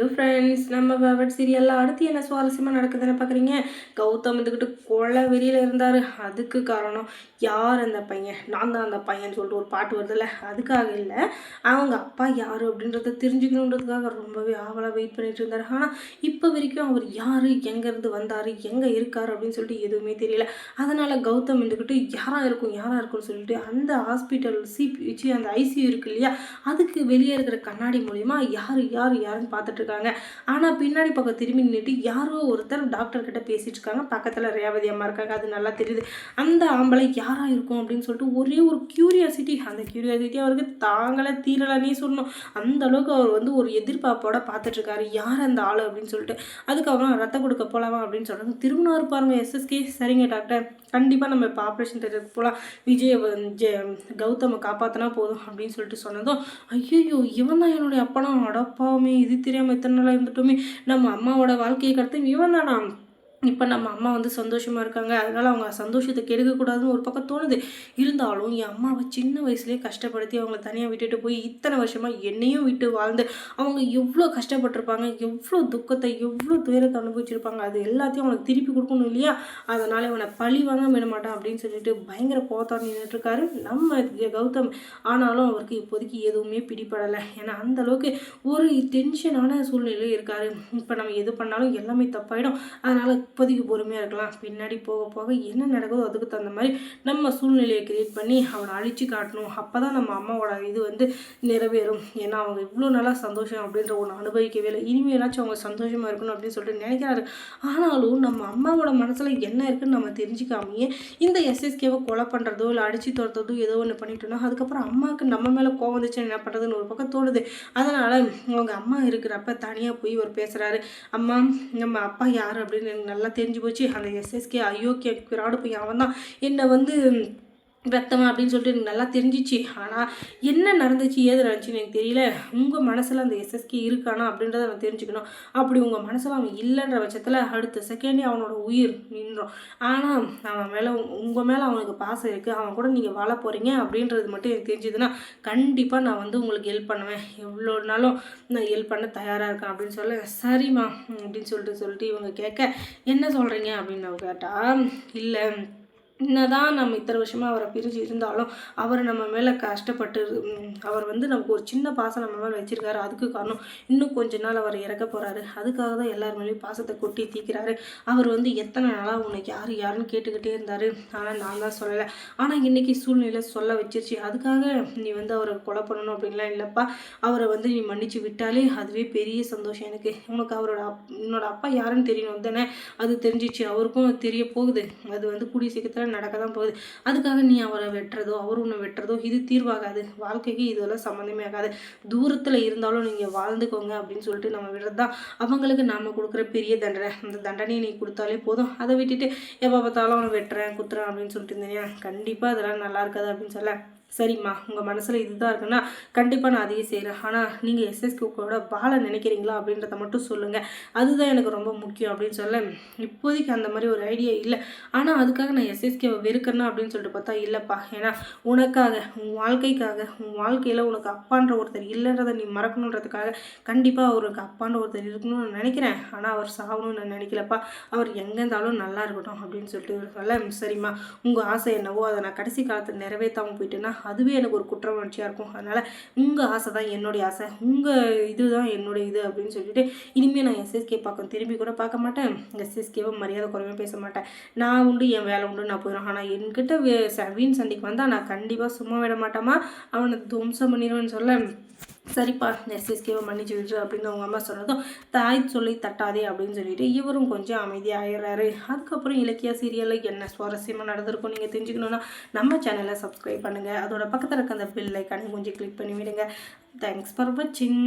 Hello friends நம்ம favourite சீரியலில் அடுத்து என்ன சுவாரஸ்யமாக நடக்குதுன்னு பார்க்குறீங்க கௌதம் இருந்துக்கிட்டு கொலை வெளியில் இருந்தார். அதுக்கு காரணம் யார் அந்த பையன்? நான் தான் அந்த பையன் சொல்லிட்டு ஒரு பாட்டு வருதுல்ல அதுக்காக இல்லை. அவங்க அப்பா யார் அப்படின்றத தெரிஞ்சுக்கணுன்றதுக்காக ரொம்பவே ஆவலாக வெயிட் பண்ணிட்டு இருந்தார். ஆனால் இப்போ வரைக்கும் அவர் யார் எங்கேருந்து வந்தார் எங்கே இருக்கார் அப்படின்னு சொல்லிட்டு எதுவுமே தெரியல. அதனால் கௌதம் இருந்துக்கிட்டு யாராக இருக்கும் யாராக இருக்கும்னு சொல்லிட்டு அந்த ஹாஸ்பிட்டல் சிபி அந்த ஐசியூ இருக்கு இல்லையா அதுக்கு வெளியே இருக்கிற கண்ணாடி மூலிமா யார் யார் யாருன்னு பார்த்துட்டு இருக்காங்க. ஆனால் பின்னாடி பக்கம் திரும்பி நின்றுட்டு யாரோ ஒருத்தர் டாக்டர் கிட்ட பேசிட்டு இருக்காங்க. பக்கத்தில் ரேவதி அம்மா இருக்காங்க. அது நல்லா தெரியுது. அந்த ஆம்பளை யாராக இருக்கும் அப்படின்னு சொல்லிட்டு ஒரே ஒரு கியூரியாசிட்டி அந்த கியூரியாசிட்டி அவருக்கு தாங்களே தீரலன்னே சொல்லணும். அந்த அளவுக்கு அவர் வந்து ஒரு எதிர்பார்ப்போட பார்த்துட்டு இருக்காரு. யார் அந்த ஆள் அப்படின்னு சொல்லிட்டு. அதுக்கப்புறம் ரத்தம் கொடுக்க போகலாமா அப்படின்னு சொல்கிறாங்க திருமணம் பாருங்க. எஸ்எஸ்கே சரிங்க டாக்டர் கண்டிப்பாக நம்ம இப்போ ஆப்ரேஷன் தேட்டருக்கு போகலாம் விஜய் ஜெ கௌதமை காப்பாற்றினா போதும் அப்படின்னு சொல்லிட்டு சொன்னதும் ஐயோ இவன் தான் என்னுடைய அப்பனா அடப்பாவுமே இது தெரியாமல் எத்தனை நாளாக இருந்துட்டோமே நம்ம அம்மாவோட வாழ்க்கையை கடத்து இவன் தானா இப்போ நம்ம அம்மா வந்து சந்தோஷமாக இருக்காங்க. அதனால் அவங்க சந்தோஷத்தை கெடுக்கக்கூடாதுன்னு ஒரு பக்கம் தோணுது. இருந்தாலும் என் அம்மாவை சின்ன வயசுலேயே கஷ்டப்படுத்தி அவங்கள தனியாக விட்டுட்டு போய் இத்தனை வருஷமாக என்னையும் விட்டு வாழ்ந்து அவங்க எவ்வளோ கஷ்டப்பட்டிருப்பாங்க எவ்வளோ துக்கத்தை எவ்வளோ துயரத்தை அனுபவிச்சிருப்பாங்க அது எல்லாத்தையும் அவங்களுக்கு திருப்பி கொடுக்கணும் இல்லையா? அதனால் இவனை பழி வாங்க விட மாட்டான் அப்படின்னு சொல்லிட்டு பயங்கர போத்தான் நின்றுட்டுருக்காரு நம்ம கௌதம். ஆனாலும் அவருக்கு இப்போதைக்கு எதுவுமே பிடிப்படலை ஏன்னா அந்தளவுக்கு ஒரு டென்ஷனான சூழ்நிலையில் இருக்கார். இப்போ நம்ம எது பண்ணாலும் எல்லாமே தப்பாயிடும். அதனால் இப்போதைக்கு பொறுமையாக இருக்கலாம். பின்னாடி போக போக என்ன நடக்குதோ அதுக்கு தகுந்த மாதிரி நம்ம சூழ்நிலையை க்ரியேட் பண்ணி அவனை அழித்து காட்டணும். அப்போ தான் நம்ம அம்மாவோட இது வந்து நிறைவேறும். ஏன்னா அவங்க இவ்வளோ நல்லா சந்தோஷம் அப்படின்ற ஒன்று அனுபவிக்கவே இல்லை. இனிமேலாச்சும் அவங்க சந்தோஷமாக இருக்கணும் அப்படின்னு சொல்லிட்டு நினைக்கிறாரு. ஆனாலும் நம்ம அம்மாவோட மனசில் என்ன இருக்குன்னு நம்ம தெரிஞ்சுக்காமையே இந்த எஸ்எஸ்கேவை கொலை பண்ணுறதோ இல்லை அடித்து துரத்துறதோ ஏதோ ஒன்று பண்ணிட்டோம்னா அதுக்கப்புறம் அம்மாவுக்கு நம்ம மேலே கோவம் வந்துச்சு என்ன பண்ணுறதுன்னு ஒரு பக்கம் தோணுது. அதனால் அவங்க அம்மா இருக்கிறப்ப தனியாக போய் ஒரு பேசுகிறாரு அம்மா நம்ம அப்பா யார்? அப்படின்னு எனக்கு நல்லா தெரிஞ்சு போச்சு. அந்த எஸ்எஸ்கே அயோக்கிய கிராடு போய் அவன் தான். என்னை வந்து ரத்தமா அப்படின்னு சொல்லிட்டு எனக்கு நல்லா தெரிஞ்சிச்சு. ஆனால் என்ன நடந்துச்சு ஏது நடந்துச்சுன்னு எனக்கு தெரியல. உங்கள் மனசில் அந்த எஸ்எஸ்கே இருக்கானா அப்படின்றத அவன் தெரிஞ்சுக்கணும். அப்படி உங்கள் மனசில் அவன் இல்லைன்ற பட்சத்தில் அடுத்த செகண்டே அவனோட உயிர் நின்றோம். ஆனால் அவன் மேலே உங்கள் மேலே அவனுக்கு பாசம் இருக்குது அவன் கூட நீங்கள் வாழ போகிறீங்க அப்படின்றது மட்டும் எனக்கு தெரிஞ்சதுன்னா கண்டிப்பாக நான் வந்து உங்களுக்கு ஹெல்ப் பண்ணுவேன். எவ்வளோ நாளும் நான் ஹெல்ப் பண்ண தயாராக இருக்கேன் அப்படின்னு சொல்ல சரிம்மா அப்படின்னு சொல்லிட்டு சொல்லிட்டு இவங்க கேட்க என்ன சொல்கிறீங்க அப்படின்னு நான் கேட்டால் இல்லை என்னதான் நம்ம இத்தனை வருஷமாக அவரை பிரிஞ்சு இருந்தாலும் அவர் நம்ம மேலே கஷ்டப்பட்டு அவர் வந்து நமக்கு ஒரு சின்ன பாசம் நம்ம மேலே வச்சுருக்காரு. அதுக்கு காரணம் இன்னும் கொஞ்ச நாள் அவர் இறக்க போகிறாரு அதுக்காக தான் எல்லார் மேலேயும் பாசத்தை கொட்டி தீக்கிறாரு. அவர் வந்து எத்தனை நாளாக உனக்கு யார் யாருன்னு கேட்டுக்கிட்டே இருந்தார். ஆனால் நான் தான் சொல்லலை. ஆனால் இன்றைக்கி சூழ்நிலை சொல்ல வச்சிருச்சு. அதுக்காக நீ வந்து அவரை கொலை பண்ணணும் அப்படின்லாம் இல்லைப்பா. அவரை வந்து நீ மன்னிச்சு விட்டாலே அதுவே பெரிய சந்தோஷம் எனக்கு. உனக்கு அவரோட அப் என்னோட அப்பா யாருன்னு தெரியணும் தானே? அது தெரிஞ்சிச்சு. அவருக்கும் தெரிய போகுது. அது வந்து கூடிய சீக்கிரத்தில் நடக்க தான் போகுது. அதுக்காக நீ அவரை வெட்டுறதோ அவர் உன்னை வெட்டுறதோ இது தீர்வாகாது. வாழ்க்கைக்கு இதெல்லாம் சம்மந்தமே ஆகாது. தூரத்தில் இருந்தாலும் நீங்கள் வாழ்ந்துக்கோங்க அப்படின்னு சொல்லிட்டு நம்ம விடுறது தான் அவங்களுக்கு நாம் கொடுக்குற பெரிய தண்டனை. அந்த தண்டனையை நீ கொடுத்தாலே போதும். அதை விட்டுட்டு எப்போ பார்த்தாலும் அவனை வெட்டுறேன் குத்துறேன் அப்படின்னு சொல்லிட்டு இருந்தேன் கண்டிப்பாக அதெல்லாம் நல்லா இருக்காது அப்படின்னு சொல்ல. சரிம்மா உங்கள் மனசில் இதுதான் இருக்குன்னா கண்டிப்பாக நான் அதையே செய்கிறேன் ஆனால் நீங்கள் எஸ்எஸ்கூக்கோட வாழ நினைக்கிறீங்களா அப்படின்றத மட்டும் சொல்லுங்கள் அதுதான் எனக்கு ரொம்ப முக்கியம் அப்படின்னு சொல்ல இப்போதைக்கு அந்த மாதிரி ஒரு ஐடியா இல்லை. ஆனால் அதுக்காக நான் எஸ்எஸ்கேவை வெறுக்கிறேன்னா அப்படின்னு சொல்லிட்டு பார்த்தா இல்லைப்பா. ஏன்னா உனக்காக உன் வாழ்க்கைக்காக உன் வாழ்க்கையில் உனக்கு அப்பான்ற ஒருத்தர் இல்லைன்றதை நீ மறக்கணுன்றதுக்காக கண்டிப்பாக அவருக்கு அப்பான்ற ஒருத்தர் இருக்கணும்னு நான் நினைக்கிறேன். ஆனால் அவர் சாகணும்னு நான் நினைக்கலப்பா. அவர் எங்கே இருந்தாலும் நல்லா இருக்கட்டும் அப்படின்னு சொல்லிட்டு சொல்ல சரிம்மா உங்கள் ஆசை என்னவோ அதை நான் கடைசி காலத்தில் நிறைவேற்றாமல் போயிட்டேன்னா அதுவே எனக்கு ஒரு குற்ற உணர்ச்சியாக இருக்கும். அதனால் உங்கள் ஆசை தான் என்னுடைய ஆசை. உங்கள் இது தான் என்னுடைய இது அப்படின்னு சொல்லிட்டு இனிமேல் நான் எஸ்எஸ்கே பார்க்க திரும்பி கூட பார்க்க மாட்டேன். எஸ்எஸ்கேவை மரியாதை குறைவாக பேச மாட்டேன். நான் உண்டு என் வேலை உண்டு நான் போயிடும் ஆனால் என்கிட்ட வீண் சண்டைக்கு வந்தால் நான் கண்டிப்பாக சும்மா விட மாட்டேமா அவனை துவம்சம் பண்ணிடுவேன்னு சொல்ல. சரிப்பா எஸ்எஸ்கேவை மன்னிச்சு விட்டு அப்படின்னு அவங்க அம்மா சொன்னதும் தாய் சொல்லி தட்டாதே அப்படின்னு சொல்லிட்டு இவரும் கொஞ்சம் அமைதியாகிறாரு அதுக்கப்புறம் இலக்கிய சீரியலில் என்ன சுவாரஸ்யமாக நடந்திருக்கும் நீங்கள் தெரிஞ்சுக்கணுன்னா நம்ம சேனலை சப்ஸ்கிரைப் பண்ணுங்கள் அதோட பக்கத்தில் இருக்க அந்த பில் ஐக்கானே கொஞ்சம் கிளிக் பண்ணி விடுங்க. தேங்க்ஸ் ஃபார் வாட்சிங்